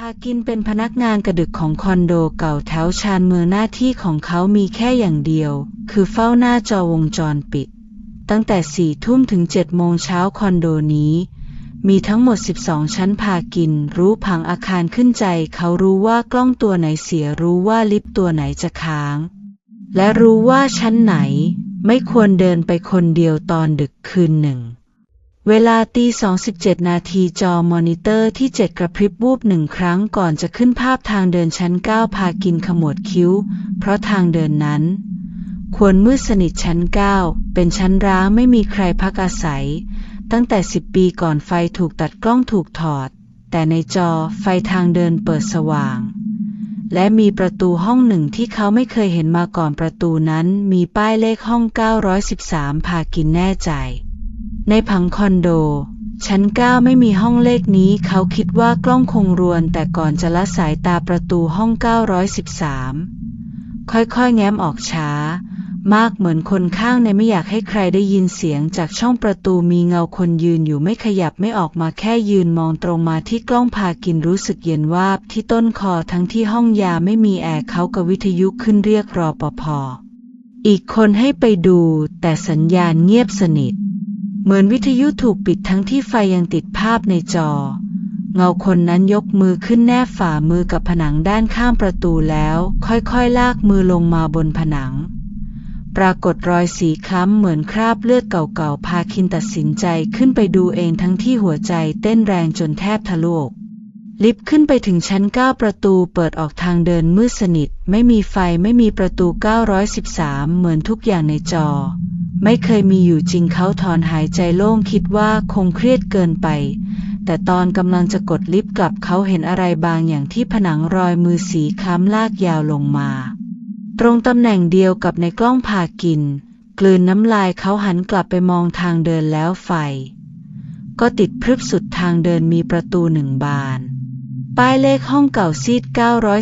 พากินเป็นพนักงานกระดึกของคอนโดเก่าแถวชานเมืองหน้าที่ของเขามีแค่อย่างเดียว คือเฝ้าหน้าจอวงจรปิด ตั้งแต่สี่ทุ่มถึงเจ็ดโมงเช้าคอนโดนี้ มีทั้งหมด 12 ชั้นพากิน รู้ผังอาคารขึ้นใจ เขารู้ว่ากล้องตัวไหนเสียรู้ว่าลิฟต์ตัวไหนจะค้าง และรู้ว่าชั้นไหน ไม่ควรเดินไปคนเดียวตอนดึกคืนหนึ่ง เวลาตี27นาทีจอมอนิเตอร์ที่ 7 กระพริบวูบหนึ่งครั้งก่อนจะขึ้นภาพทางเดินชั้น 9 พากินขมวดคิ้ว เพราะทางเดินนั้น ควรมืดสนิทชั้น 9 เป็นชั้นร้างไม่มีใครพักอาศัย ตั้งแต่ 10 ปีก่อนไฟถูกตัดกล้องถูกถอด แต่ในจอไฟทางเดินเปิดสว่าง และมีประตูห้องหนึ่งที่เขาไม่เคยเห็นมาก่อนประตูนั้น มีป้ายเลขห้อง 913 พากินแน่ใจ ในผังคอนโด ชั้น 9 ไม่มีห้องเลขนี้เขาคิดว่ากล้องคงรวนแต่ก่อนจะละสายตาประตูห้อง 913 ค่อยๆ แง้มออกช้า มากเหมือนคนข้างในไม่อยากให้ใครได้ยินเสียงจากช่องประตูมีเงาคนยืนอยู่ไม่ขยับไม่ออกมาแค่ยืนมองตรงมาที่กล้องพากินรู้สึกเย็นวาบที่ต้นคอทั้งที่ห้องยาไม่มีแอร์เขากวิทยุขึ้นเรียกรอปภอีกคนให้ไปดูแต่สัญญาณเงียบสนิท เหมือนวิทยุถูกปิดทั้งที่ไฟยังติดภาพในจอ เงาคนนั้นยกมือขึ้นแนบฝ่ามือกับผนังด้านข้างประตูแล้ว ค่อยๆ ลากมือลงมาบนผนัง ปรากฏรอยสีคล้ำเหมือนคราบเลือดเก่าๆ พาคินตัดสินใจขึ้นไปดูเองทั้งที่หัวใจเต้นแรงจนแทบทะลุกลิฟต์ขึ้นไปถึงชั้น 9 ประตูเปิดออกทางเดินมืดสนิท ไม่มีไฟไม่มีประตู 913 เหมือนทุกอย่างในจอ ไม่เคยมีอยู่จริงเขาถอนหายใจโล่งคิดว่าคงเครียดเกินไป แต่ตอนกำลังจะกดลิฟต์กลับเขาเห็นอะไรบางอย่างที่ผนังรอยมือสีค้ำลากยาวลงมา ตรงตำแหน่งเดียวกับในกล้องพากิน กลืนน้ำลายเขาหันกลับไปมองทางเดินแล้วไฟ ก็ติดพรึบสุดทางเดินมีประตูหนึ่งบาน ป้ายเลขห้องเก่าซีด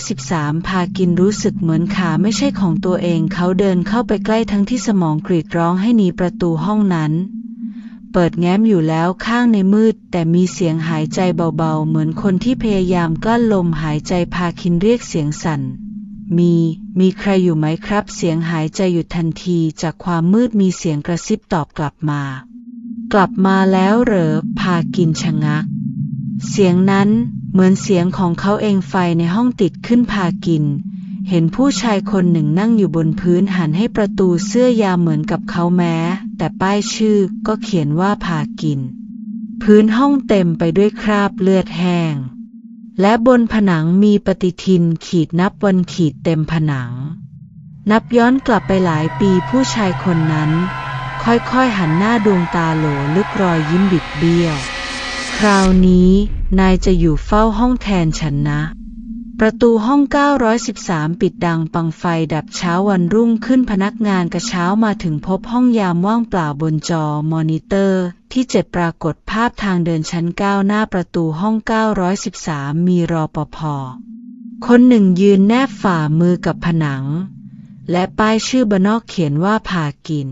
913 พากินรู้สึกเหมือนขาไม่ใช่ของตัวเอง เขาเดินเข้าไปใกล้ทั้งที่สมองกรีดร้องให้หนีประตูห้องนั้น เปิดแง้มอยู่แล้วข้างในมืด แต่มีเสียงหายใจเบาๆ เหมือนคนที่พยายามกลั้นลมหายใจพาคินเรียกเสียงสั่น มี มีใครอยู่ไหมครับ เสียงหายใจหยุดทันทีจากความมืดมีเสียงกระซิบตอบกลับมา กลับมาแล้วเหรอ พากินชะงัก เสียงนั้น เหมือนเสียงของเขาเองไฟในห้องติดขึ้นพากิน เห็นผู้ชายคนหนึ่งนั่งอยู่บนพื้นหันให้ประตูเสื้อยาวเหมือนกับเขาแม้ แต่ป้ายชื่อก็เขียนว่าพากิน พื้นห้องเต็มไปด้วยคราบเลือดแห้ง และบนผนังมีปฏิทินขีดนับวันขีดเต็มผนัง นับย้อนกลับไปหลายปีผู้ชายคนนั้น ค่อยๆหันหน้าดวงตาโหลลึกรอยยิ้มบิดเบี้ยว คราวนี้นายจะอยู่เฝ้าห้องแทนฉันนะ ประตูห้อง 913 ปิดดังปังไฟดับเช้าวันรุ่งขึ้นพนักงานกระเช้ามาถึงพบห้องยามว่างเปล่าบนจอมอนิเตอร์ ที่เจ็ดปรากฏภาพทางเดินชั้น 9 หน้าประตูห้อง 913 มีรอปภคนหนึ่งยืนแนบฝ่ามือกับผนัง และป้ายชื่อบนอกเขียนว่าพากิน